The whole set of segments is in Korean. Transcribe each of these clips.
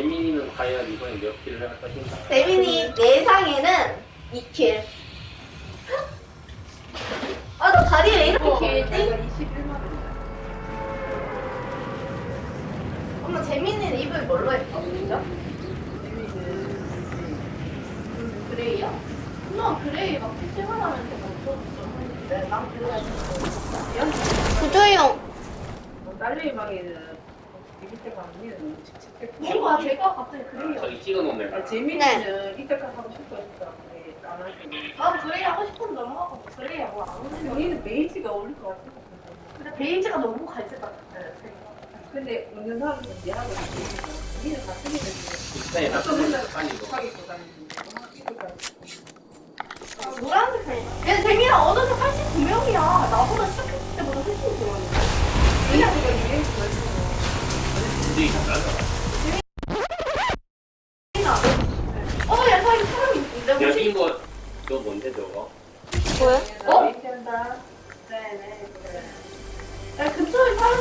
재민이는 과연 이번에 몇 킬을 할 것인가? 재민이 예상에는 2킬. 아, 너 다리가 이렇게 길지? 21만원. 엄마, 재민이는 입을 뭘로 했어, 진짜? 음, 그레이요? 엄마, 그레이 막 PC만 하면 되고, 좀, 네, 난 그레이 했어. 구조용 딸내미 방에는 밑에 칙칙해. 뭔가 제가 갑자기 아, 그레이 저기 찍어놓은 아, 애가 재민이는 이때까지 하고 싶어. 안 하고. 난 그레이 하고 싶은데 엄마가 그레이 하고 안 오는 거 여기는 베이지가 어울릴 것 같아. 근데 베이지가 너무 갈색 같아. 근데 웃는 사람은 미안하고 우리는 같은 일을 비슷해. 또 나도 맨날 다니는데 이때까지. 노란색 pen. 얘 재민아 어느새 89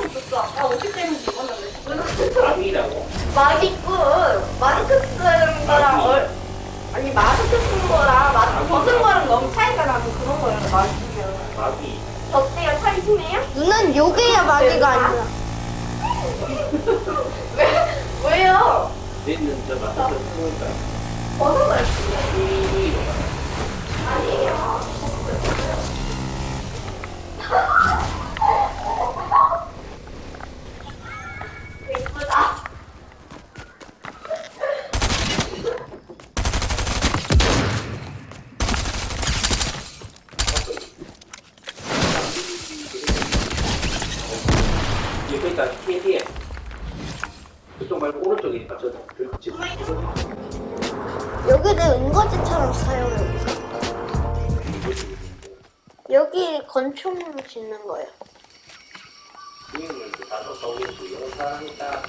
있었어. 때문에. 마기꾼 마스크 쓰는 거랑 얼 아니 마스크 쓰는 거랑 마스크 벗은 거랑 너무 차이가 나고 그런 거예요 마비. 어때요 차이 심해요? 누난 요게야 마귀가 아니야 왜 왜요? 얘는 저 마스크 쓰니까. 벗은 거예요 이거 아니에요 예쁘다 있다. KDM. 그쪽 말고 오른쪽에 있다. 저 그렇지. 여기 내 은거지처럼 사용해볼까? 여기 건축물 짓는 거야 주인은 나도 서울에서 이런 사람이 딱.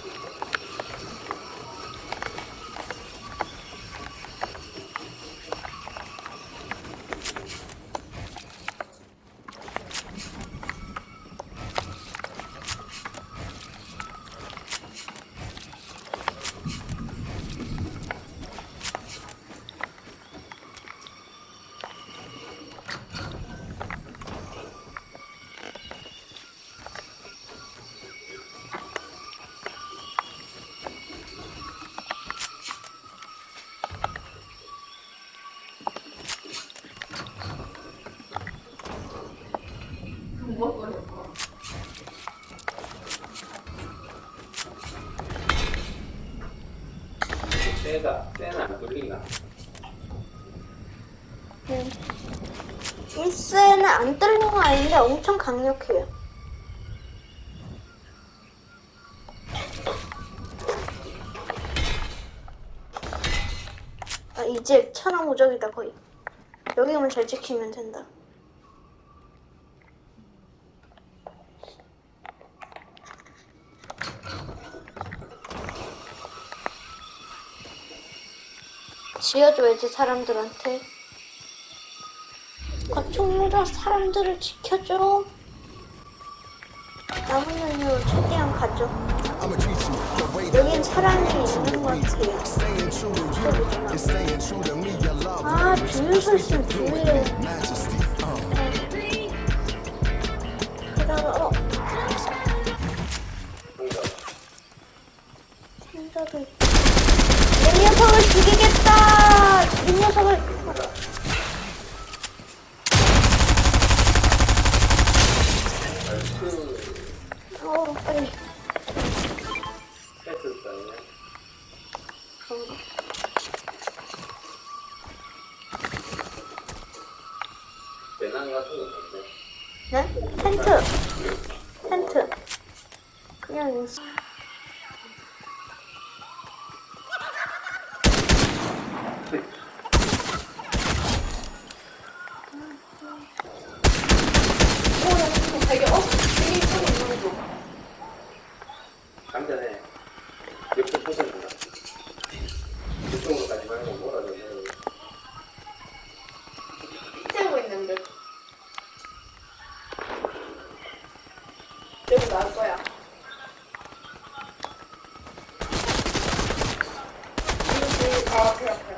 쇠는 안 뚫리나? 일세는 안 뚫는 건 아닌데 엄청 강력해요. 아 이제 천하 무적이다 거의. 여기만 잘 지키면 된다 지어줘야지 사람들한테 건축물로 사람들을 지켜줘 연료 최대한 가져 여긴 사람이 있는 것 같아요 staying true to you is staying true to me. Your love 아 주유소 있 어 빨리 거 없는데. 네? 텐트 텐트 그냥 강단에 몇분 포선 몰아. 이쪽으로까지 말고 뭐라도 해요. 피자고 있는데. 여기 나올 거야. 이거 바로 앞에 앞에.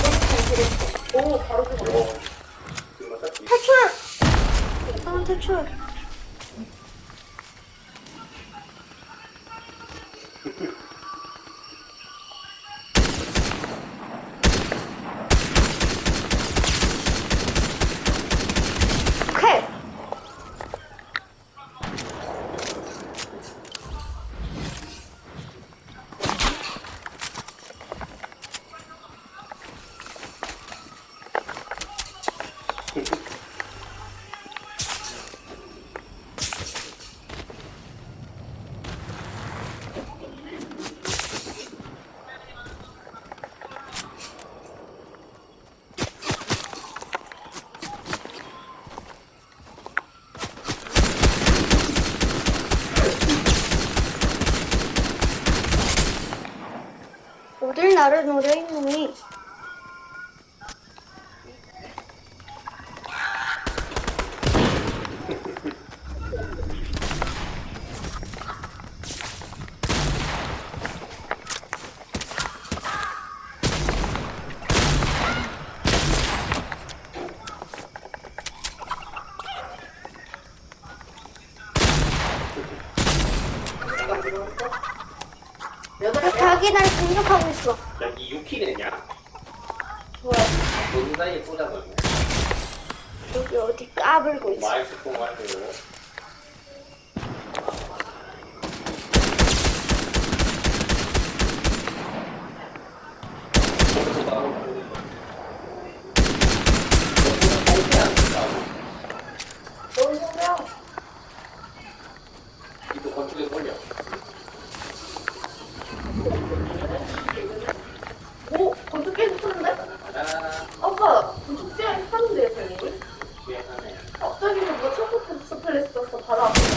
이렇게 잘 그렸어. 오, 바로 그렸어. 탈출! 사람 탈출! 어딜 나를 노려 이놈이. 여덟 왜 자기 날 공격하고 있어? 여기 유키겠냐? 뭐야? 모든 사이에 꽂아버리네. 여기 어디 까불고 있어? 마이크 통화하고. 뭔 소리야? 이거 건축에 돌려. 오, 건축 계속 쓰는데? 가자. 아빠, 건축 제 하는데요, 선생님? 미안하네. 갑자기 뭐 초코트 스플릿 써서 바로 앞에 가.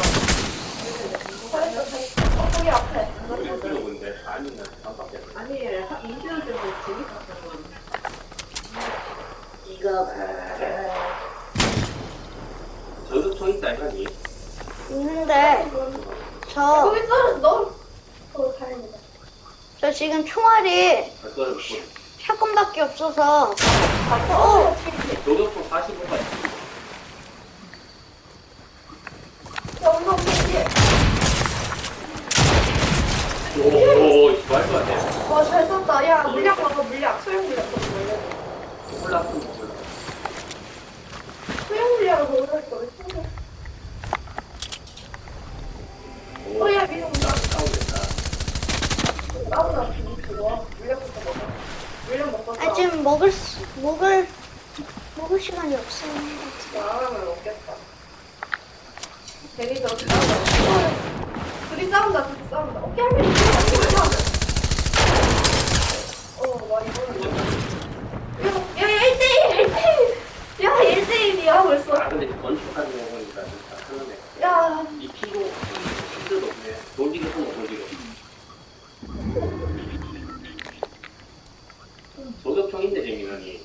잘했어, 잘했어. 어, 거기 앞에. 우리 들어본데 아니면 반밖에 안 아니 인지도 때문에 재밌었어. 이거 봐. 저도 총 있다 이거니. 있는데 저 저 거기 떨어져, 너. 어, 다행이다. 지금 총알이 그거를 뭐 샷건밖에 없어서 어, 노동총 45가 영상 팬티. 오오 이거 말도 안 돼. 와, 잘 썼다. 야, 물량 먹어, 물량 먹어. 콜라스 먹을라. 소형 물량을 먹으라 했어. 왜 소형? 오, 어, 야, 미국 나. 싸우겠다. 나보다 좀 좋아. 물량부터 먹어. 물량 먹고. 아 지금 먹을 수, 먹을 먹을 시간이 없어. 나가면 먹겠다. 괜히 저렇게 싸운다. 둘이 싸운다, 둘이 싸운다. 어깨 한 명이 싸운다. 어, 와, 이거는. 야, 야, 1대1, 1대1. 야, 1대1이야, 벌써. 아 근데 건축하는 거 보니까 진짜 편하네. 야, 이 피로 힘들도 없네. 돌리고 손 돌리고. 도덕총인데 재민원이.